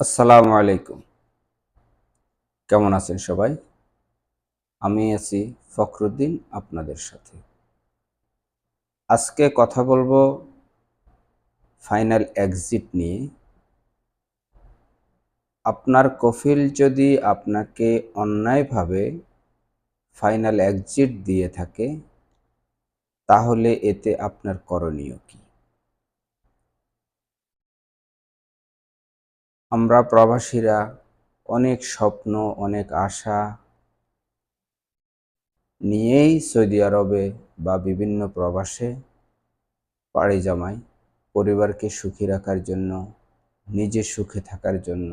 আসসালামু আলাইকুম। কেমন আছেন সবাই? আমি আছি ফখরুদ্দিন আপনাদের সাথে। আজকে কথা বলব ফাইনাল এক্সিট নিয়ে। আপনার কফিল যদি আপনাকে অন্যায়ভাবে ফাইনাল এক্সিট দিয়ে থাকে, তাহলে এতে আপনার করণীয় কি? আমরা প্রবাসীরা অনেক স্বপ্ন, অনেক আশা নিয়েই সৌদি আরবে বা বিভিন্ন প্রবাসে পাড়ি জমাই। পরিবারকে সুখী রাখার জন্য নিজে সুখে থাকার জন্য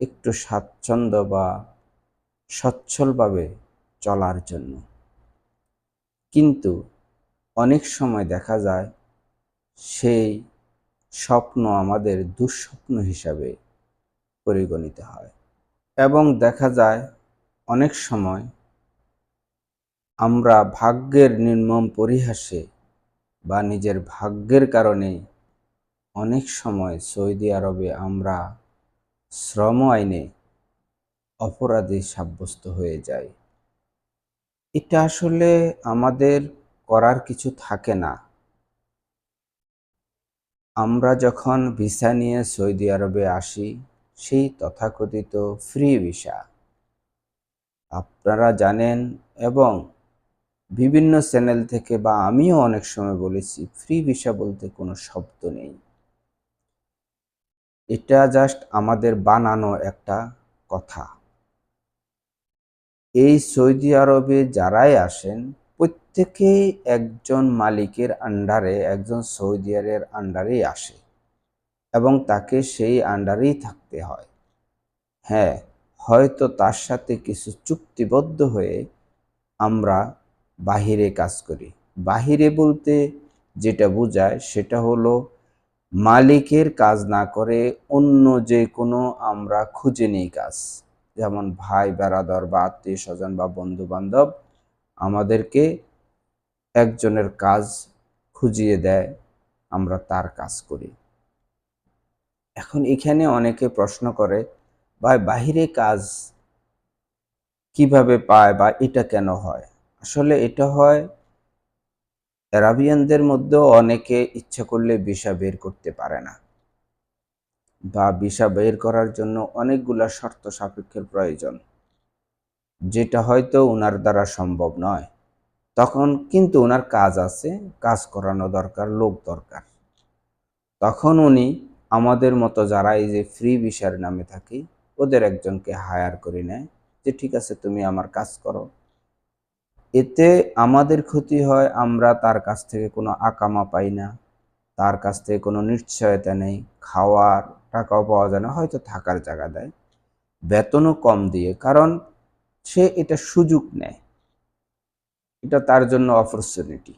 একটু স্বাচ্ছন্দ্য বা সচ্ছলভাবে চলার জন্য। কিন্তু অনেক সময় দেখা যায়, সেই স্বপ্ন আমাদের দুঃস্বপ্ন হিসাবে পরিগণিত হয়। এবং দেখা যায়, অনেক সময় আমরা ভাগ্যের নির্মম পরিহাসে বা নিজের ভাগ্যের কারণে অনেক সময় সৌদি আরবে আমরা শ্রম আইনে অপরাধী সাব্যস্ত হয়ে যাই। এটা আসলে আমাদের করার কিছু থাকে না। আমরা যখন ভিসা নিয়ে সৌদি আরবে আসি, সেই তথাকথিত ফ্রি ভিসা আপনারা জানেন এবং বিভিন্ন চ্যানেল থেকে বা আমিও অনেক সময় বলেছি ফ্রি ভিসা বলতে কোনো শব্দ নেই। এটা জাস্ট আমাদের বানানো একটা কথা। এই সৌদি আরবে যারাই আসেন প্রত্যেকেই একজন মালিকের আন্ডারে, একজন সৌদি আরবের আন্ডারেই আসে এবং তাকে সেই আন্ডারেই থাকতে হয়। হ্যাঁ হয়তো তার সাথে কিছু চুক্তিবদ্ধ হয়ে আমরা বাহিরে কাজ করি। বাহিরে বলতে যেটা বোঝায় সেটা হলো মালিকের কাজ না করে অন্য যে কোনো আমরা খুঁজে নিই কাজ। যেমন ভাই, বেড়াদর বা আত্মীয় স্বজন বা বন্ধু বান্ধব আমাদেরকে একজনের কাজ খুঁজিয়ে দেয়, আমরা তার কাজ করি। এখন এখানে অনেকে প্রশ্ন করে, ভাই, বাহিরে কাজ কীভাবে পায় বা এটা কেন হয়? আসলে এটা হয়, অ্যারাবিয়ানদের মধ্যেও অনেকে ইচ্ছা করলে ভিসা বের করতে পারে না। বা ভিসা বের করার জন্য অনেকগুলা শর্ত সাপেক্ষের প্রয়োজন। যেটা হয়তো ওনার দ্বারা সম্ভব নয়। তখন কিন্তু ওনার কাজ আছে, কাজ করানো দরকার, লোক দরকার। তখন উনি আমাদের মতো যারা এই যে ফ্রি ভিসার নামে থাকি, ওদের একজনকে হায়ার করে নেয় যে, ঠিক আছে, তুমি আমার কাজ করো। এতে আমাদের ক্ষতি হয়, আমরা তার কাছ থেকে কোনো আকামা পাই না, তার কাছ থেকে কোনো নিশ্চয়তা নেই, খাওয়ার টাকাও পাওয়া যায় না, হয়তো থাকার জায়গা দেয়, বেতনও কম দিয়ে। কারণ সে এটা সুযোগ নেয়। এটা তার জন্য অপরচুনিটি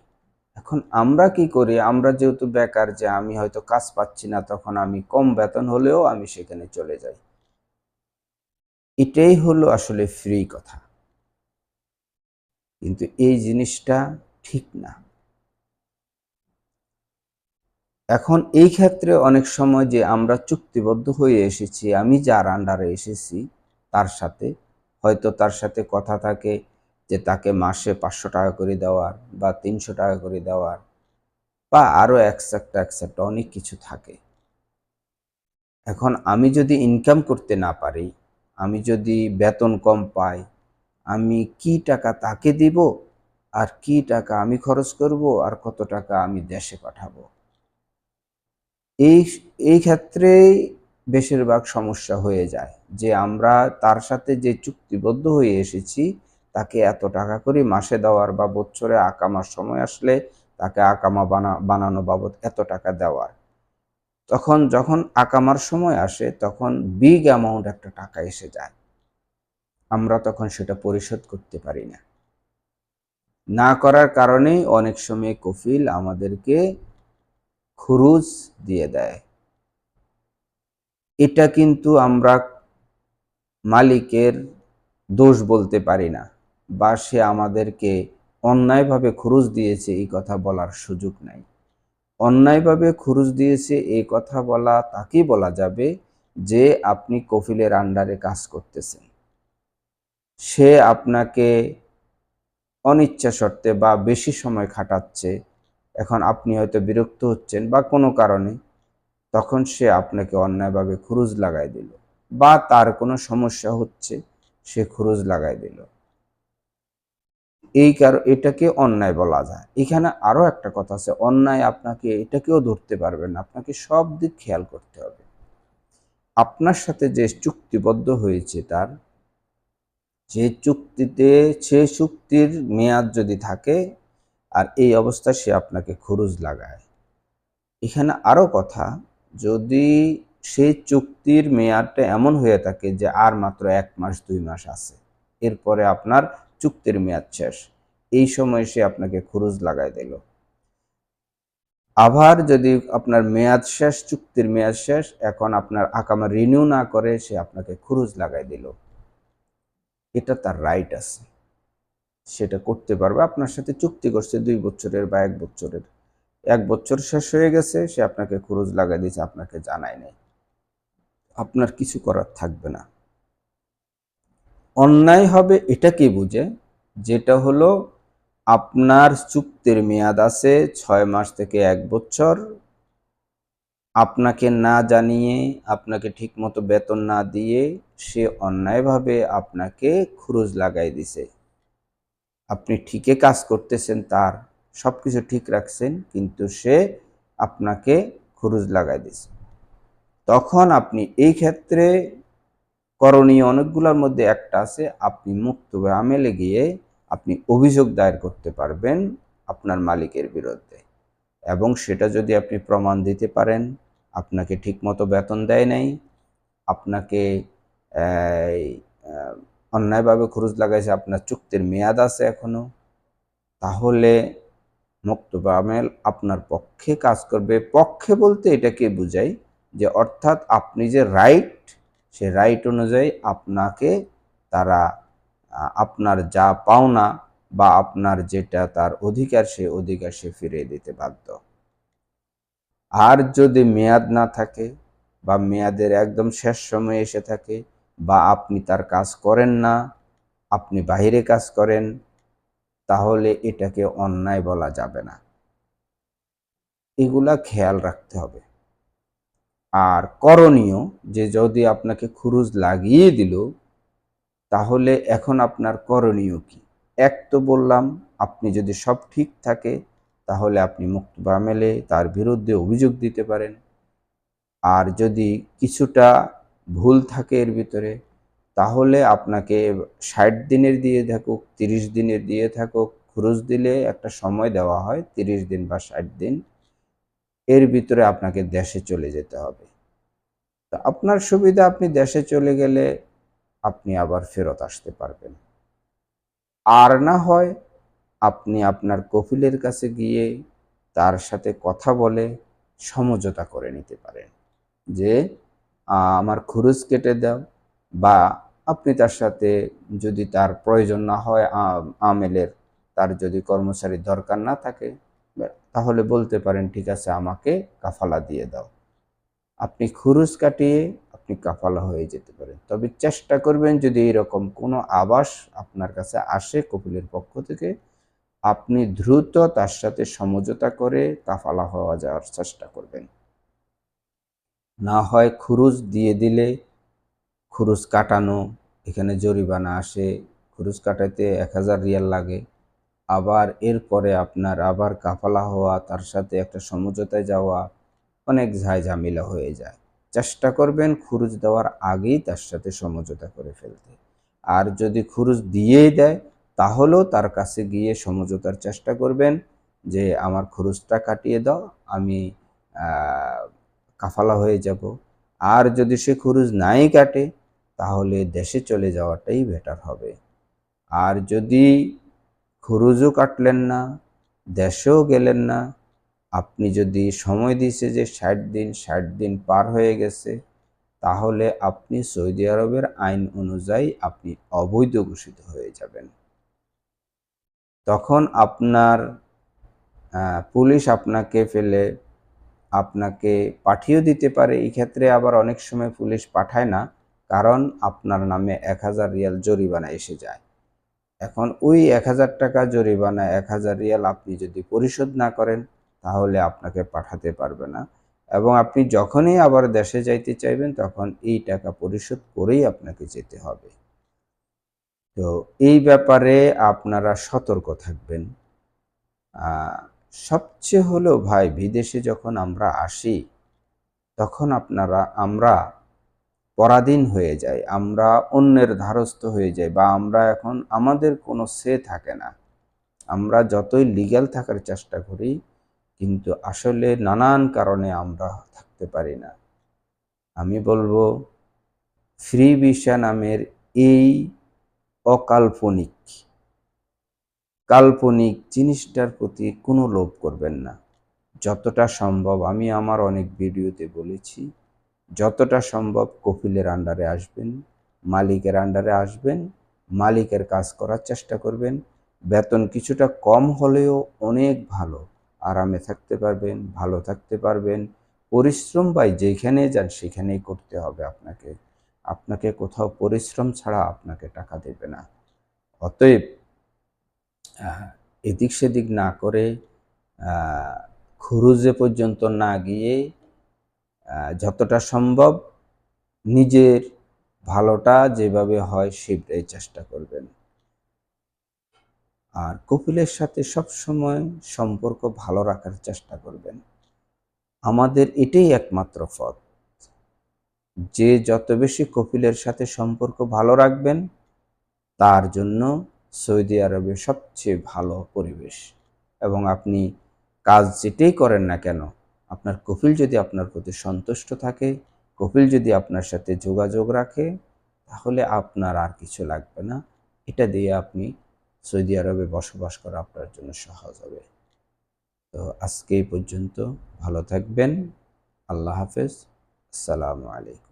এখন আমরা কি করি? আমরা যেহেতু বেকার যে আমি হয়তো কাজ পাচ্ছি না, তখন আমি কম বেতন হলেও আমি সেখানে চলে যাই। এটাই হলো আসলে ফ্রি কথা। কিন্তু এই জিনিসটা ঠিক না। এখন এই ক্ষেত্রে অনেক সময় যে আমরা চুক্তিবদ্ধ হয়ে এসেছি, আমি যার আন্ডারে এসেছি, তার সাথে হয়তো তার সাথে কথা থাকে যে তাকে মাসে পাঁচশো টাকা করে দেওয়ার বা তিনশো টাকা করে দেওয়ার বা আরও একসাকটা একসাকটা অনেক কিছু থাকে। এখন আমি যদি ইনকাম করতে না পারি, আমি যদি বেতন কম পাই, আমি কি টাকা তাকে দিব? আর কি টাকা আমি খরচ করব? আর কত টাকা আমি দেশে পাঠাবো? এই এই ক্ষেত্রেই বেশিরভাগ সমস্যা হয়ে যায়। যে আমরা তার সাথে যে চুক্তিবদ্ধ হয়ে এসেছি, তাকে এত টাকা করে মাসে দেওয়ার বা বছরে আকামার সময় আসলে তাকে আকামা বানা, বানানো বাবদ এত টাকা দেওয়ার। তখন যখন আকামার সময় আসে, তখন বিগ অ্যামাউন্ট একটা টাকা এসে যায়। আমরা তখন সেটা পরিশোধ করতে পারি না। না করার কারণেই অনেক সময় কফিল আমাদেরকে খুরুজ দিয়ে দেয়। এটা কিন্তু আমরা মালিকের দোষ বলতে পারি না। বা সে আমাদেরকে অন্যায়ভাবে খুরুজ দিয়েছে এই কথা বলার সুযোগ নাই। অন্যায়ভাবে খুরুজ দিয়েছে এই কথা বলা তাকেই বলা যাবে যে আপনি কফিলের আন্ডারে কাজ করতেছেন। সে আপনাকে অনিচ্ছা সত্ত্বে বা বেশি সময় খাটাচ্ছে, এখন আপনি হয়তো বিরক্ত হচ্ছেন বা কোনো কারণে, তখন সে আপনাকে অন্যায়ভাবে খুরুজ লাগাই দিল। বা তার কোনো সমস্যা হচ্ছে, সে খরচ লাগাই দিল। এই কারণ এটাকে অন্যায় বলা যায়। এখানে আরও একটা কথা আছে, অন্যায় আপনাকে, এটাকেও ধরতে পারবেন না। আপনাকে সব দিক খেয়াল করতে হবে। আপনার সাথে যে চুক্তিবদ্ধ হয়েছে তার, যে চুক্তিতে, সে চুক্তির মেয়াদ যদি থাকে, আর এই অবস্থায় সে আপনাকে খরচ লাগায়। এখানে আরও কথা, যদি সেই চুক্তির মেয়াদটা এমন হয়ে থাকে যে আর মাত্র এক মাস, দুই মাস আছে। এরপরে আপনার চুক্তির মেয়াদ শেষ। এই সময় সে আপনাকে খরচ লাগাই দিল। আবার যদি আপনার মেয়াদ শেষ, চুক্তির মেয়াদ শেষ, এখন আপনার আকামা রিনিউ না করে সে আপনাকে খরচ লাগাই দিল। এটা তার রাইট আছে। সেটা করতে পারবে, আপনার সাথে চুক্তি করছে দুই বছরের বা এক বছরের। এক বছর শেষ হয়ে গেছে, সে আপনাকে খরচ লাগাই দিয়েছে, আপনাকে জানায় নেই। আপনার কিছু করার থাকবে না। অন্যায় হবে এটাকে বুঝে? যেটা হলো আপনার চুক্তির মেয়াদ আছে ছয় মাস থেকে এক বছর। আপনাকে না জানিয়ে, আপনাকে ঠিকমতো বেতন না দিয়ে সে অন্যায়ভাবে আপনাকে খরচ লাগাই দিছে। আপনি ঠিকই কাজ করতেছেন তার সব কিছু ঠিক রাখছেন, কিন্তু সে আপনাকে খরচ লাগাই দিছে। তখন আপনি এই ক্ষেত্রে করণীয় অনেকগুলোর মধ্যে একটা আছে, আপনি মুক্ত আমেলে গিয়ে আপনি অভিযোগ দায়ের করতে পারবেন আপনার মালিকের বিরুদ্ধে। এবং সেটা যদি আপনি প্রমাণ দিতে পারেন, আপনাকে ঠিকমতো বেতন দেয় নাই, আপনাকে অন্যায়ভাবে খরচ লাগাইছে, আপনার চুক্তির মেয়াদ আছে এখনও, তাহলে মুক্তবা আমেল আপনার পক্ষে কাজ করবে। পক্ষে বলতে এটাকে বুঝাই যে অর্থাৎ আপনি যে রাইট সে রাইট অনুযায়ী আপনাকে তারা আপনার যা পাওনা বা আপনার যেটা তার অধিকার সে অধিকার সে ফিরিয়ে দিতে বাধ্য। আর যদি মেয়াদ না থাকে বা মেয়াদের একদম শেষ সময় এসে থাকে বা আপনি তার কাজ করেন না, আপনি বাহিরে কাজ করেন, তাহলে এটাকে অন্যায় বলা যাবে না। এগুলা খেয়াল রাখতে হবে। আর করণীয় যে যদি আপনাকে খুরুজ লাগিয়ে দিল, তাহলে এখন আপনার করণীয় কি? এক তো বললাম, আপনি যদি সব ঠিক থাকে, তাহলে আপনি মুক্ত মেলে তার বিরুদ্ধে অভিযোগ দিতে পারেন। আর যদি কিছুটা ভুল থাকে এর ভিতরে, তাহলে আপনাকে ষাট দিনের দিয়ে থাকুক, তিরিশ দিনের দিয়ে থাকুক খরচ দিলে একটা সময় দেওয়া হয়, তিরিশ দিন বা ষাট দিন। এর ভিতরে আপনাকে দেশে চলে যেতে হবে। তো আপনার সুবিধা, আপনি দেশে চলে গেলে আপনি আবার ফেরত আসতে পারবেন। আর না হয় আপনি আপনার কফিলের কাছে গিয়ে তার সাথে কথা বলে সমঝোতা করে নিতে পারেন যে আমার খরচ কেটে দাও বা আপনি তার সাথে যদি তার প্রয়োজন না হয় আমেলের তার যদি কর্মচারীর দরকার না থাকে তাহলে বলতে পারেন, ঠিক আছে, আমাকে কাফালা দিয়ে দাও। আপনি খুরুজ কাটিয়ে আপনি কাফালা হয়ে যেতে পারেন। তবে চেষ্টা করবেন যদি এরকম কোনো আবাস আপনার কাছে আসে কপিলের পক্ষ থেকে, আপনি দ্রুত তার সাথে সমঝোতা করে কাফালা হওয়া যাওয়ার চেষ্টা করবেন। না হয় খুরুজ দিয়ে দিলে খুরুজ কাটানো, এখানে জরিমানা আসে, খুরুজ কাটাইতে এক হাজার রিয়াল লাগে। আবার এরপরে আপনার আবার কাফালা হওয়া, তার সাথে একটা সমঝোতায় যাওয়া অনেক ঝামেলা হয়ে যায়। চেষ্টা করবেন খুরুজ দেওয়ার আগেই তার সাথে সমঝোতা করে ফেলতে। আর যদি খুরুজ দিয়েই দেয়, তাহলেও তার কাছে গিয়ে সমঝোতার চেষ্টা করবেন যে, আমার খরচটা কাটিয়ে দাও, আমি কাফালা হয়ে যাব। আর যদি সে খরচ নাই কাটে, তাহলে দেশে চলে যাওয়াটাই বেটার হবে। আর যদি খরচও কাটলেন না, দেশেও গেলেন না। আপনি যদি সময় দিছে যে ষাট দিন ষাট দিন পার হয়ে গেছে, তাহলে আপনি সৌদি আরবের আইন অনুযায়ী আপনি অবৈধ ঘোষিত হয়ে যাবেন। তখন আপনার পুলিশ আপনাকে ফেলে, আপনাকে পাঠিয়েও দিতে পারে। এই ক্ষেত্রে আবার অনেক সময় পুলিশ পাঠায় না, কারণ আপনার নামে এক হাজার রিয়াল জরিমানা এসে যায়। এখন ওই এক হাজার টাকা জরিমানা এক হাজার রিয়াল আপনি যদি পরিশোধ না করেন, তাহলে আপনাকে পাঠাতে পারবে না। এবং আপনি যখনই আবার দেশে যাইতে চাইবেন, তখন এই টাকা পরিশোধ করেই আপনাকে যেতে হবে। তো এই ব্যাপারে আপনারা সতর্ক থাকবেন। সবচেয়ে হলো ভাই, বিদেশে যখন আমরা আসি, তখন আপনারা, আমরা পরাধীন হয়ে যাই আমরা অন্যের ধারস্থ হয়ে যাই বা আমরা এখন আমাদের কোনো সে থাকে না। আমরা যতই লিগ্যাল থাকার চেষ্টা করি, কিন্তু আসলে নানান কারণে আমরা থাকতে পারি না। আমি বলব ফ্রি ভিসা নামের এই অকাল্পনিক, কাল্পনিক জিনিসটার প্রতি কোনো লোভ করবেন না। যতটা সম্ভব, আমি আমার অনেক ভিডিওতে বলেছি। যতটা সম্ভব কপিলের আন্ডারে আসবেন, মালিকের আন্ডারে আসবেন, মালিকের কাজ করার চেষ্টা করবেন। বেতন কিছুটা কম হলেও অনেক ভালো। আরামে থাকতে পারবেন, ভালো থাকতে পারবেন। পরিশ্রম বাই যেখানে যান সেখানেই করতে হবে আপনাকে। আপনাকে কোথাও পরিশ্রম ছাড়া আপনাকে টাকা দেবে না। অতএব এদিক সেদিক না করে খুরুজে পর্যন্ত না গিয়ে যতটা সম্ভব নিজের ভালোটা যেভাবে হয় সেটাই চেষ্টা করবেন। আর কপিলের সাথে সব সময় সম্পর্ক ভালো রাখার চেষ্টা করবেন। আমাদের এটাই একমাত্র পথ। যে যত বেশি কপিলের সাথে সম্পর্ক ভালো রাখবেন, তার জন্য সৌদি আরবে সবচেয়ে ভালো পরিবেশ। এবং আপনি কাজ যেটাই করেন না কেন আপনার কপিল যদি আপনার প্রতি সন্তুষ্ট থাকে কপিল যদি আপনার সাথে যোগাযোগ রাখে, তাহলে আপনার আর কিছু লাগবে না। এটা দিয়ে আপনি সৌদি আরবে বসবাস করা আপনার জন্য সহজ হবে। তো আজকে এই পর্যন্ত ভালো থাকবেন। আল্লাহ হাফেজ। আসসালামু আলাইকুম।